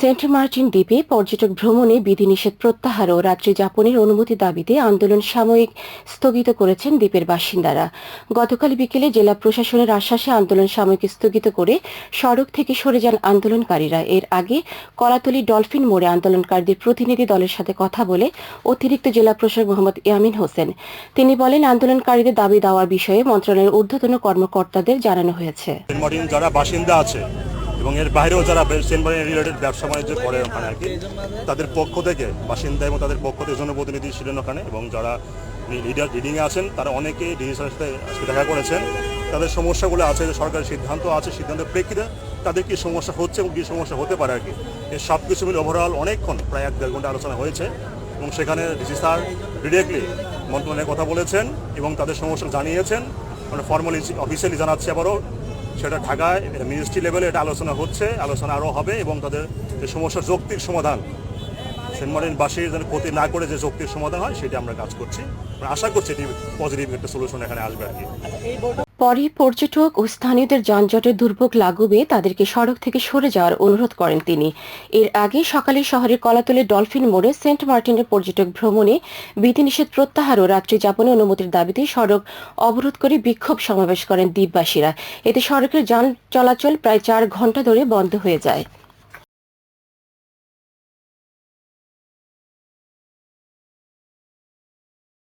Saint Martin দ্বীপে পর্যটক ভ্রমণে বিধিনিষেধ প্রত্যাহার ও রাত্রি যাপনের অনুমতি দাবিতে আন্দোলন সাময়িক স্থগিত করেছেন দ্বীপের বাসিন্দারা। গতকাল বিকেলে জেলা প্রশাসনের আশ্বাসে আন্দোলন সাময়িক স্থগিত করে সড়ক থেকে সরে যান আন্দোলনকারীরা। এর আগে কলাতলি ডলফিন মোড়ে আন্দোলনকারীদের প্রতিনিধি দলের সাথে কথা বলে অতিরিক্ত জেলা প্রশাসক মোহাম্মদ ইয়ামিন হোসেন। তিনি বলেন, আন্দোলনকারীদের দাবি দেওয়ার বিষয়ে মন্ত্রণালয়ের ঊর্ধ্বতন কর্মকর্তাদের জানানো হয়েছে। যারা বাসিন্দা আছে এবং এর বাইরেও যারা সেন্ট রিলেটেড ব্যবসা বাণিজ্য করে ওখানে আর কি, তাদের পক্ষ থেকে বাসিন্দা এবং তাদের পক্ষ থেকে জনপ্রতিনিধি ছিলেন ওখানে এবং যারা লিডার লিডিংয়ে আছেন, তারা অনেকেই ডিজিটাল সাথে আজকে দেখা করেছেন। তাদের সমস্যাগুলো আছে, যে সরকারের সিদ্ধান্ত আছে, সিদ্ধান্তের প্রেক্ষিতে তাদের কী সমস্যা হচ্ছে এবং কী সমস্যা হতে পারে আর কি। এই সব কিছু মিলে ওভারঅল অনেকক্ষণ, প্রায় এক দেড় ঘণ্টা আলোচনা হয়েছে এবং সেখানে ডিসি স্যার ডিরেক্টলি মন্ত্রণালয়ে কথা বলেছেন এবং তাদের সমস্যা জানিয়েছেন। মানে ফর্মালি অফিসিয়ালি জানাচ্ছি আবারও। সেটা ঢাকায়, এটা মিনিস্ট্রি লেভেলে এটা আলোচনা হচ্ছে, আলোচনা আরও হবে এবং তাদের যে সমস্যার যৌক্তিক সমাধান, সেন্ট মার্টিনবাসীর যেন ক্ষতি না করে যে যৌক্তিক সমাধান হয়, সেটা আমরা কাজ করছি। আমরা আশা করছি এটি পজিটিভ একটা সলিউশন এখানে আসবে আর কি। পরে পর্যটক ও স্থানীয়দের যানজটের দুর্ভোগ লাগুবে তাদেরকে সড়ক থেকে সরে যাওয়ার অনুরোধ করেন তিনি। এর আগে সকালে শহরের কলাতলে ডলফিন মোড়ে সেন্ট মার্টিনের পর্যটক ভ্রমণে বিধিনিষেধ প্রত্যাহার ও রাত্রি যাপনে অনুমতির দাবিতে সড়ক অবরোধ করে বিক্ষোভ সমাবেশ করেন দ্বীপবাসীরা। এতে সড়কের যান চলাচল প্রায় চার ঘণ্টা ধরে বন্ধ হয়ে যায়।